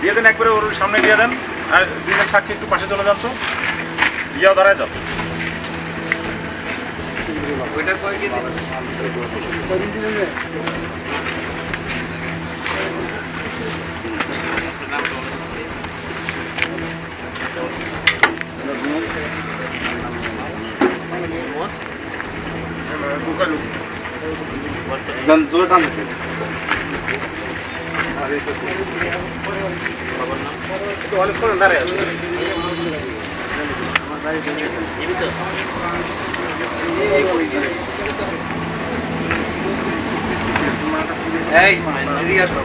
দিয়ে দেন একবারে ওর সামনে দিয়ে দেন। আর দুজন সাক্ষী একটু পাশে চলে যান তো। ইয়া দাঁড়ায় যাও। ঢুকালু অনেকক্ষণ দাঁড়ায় আছে এই এদিকে আসো।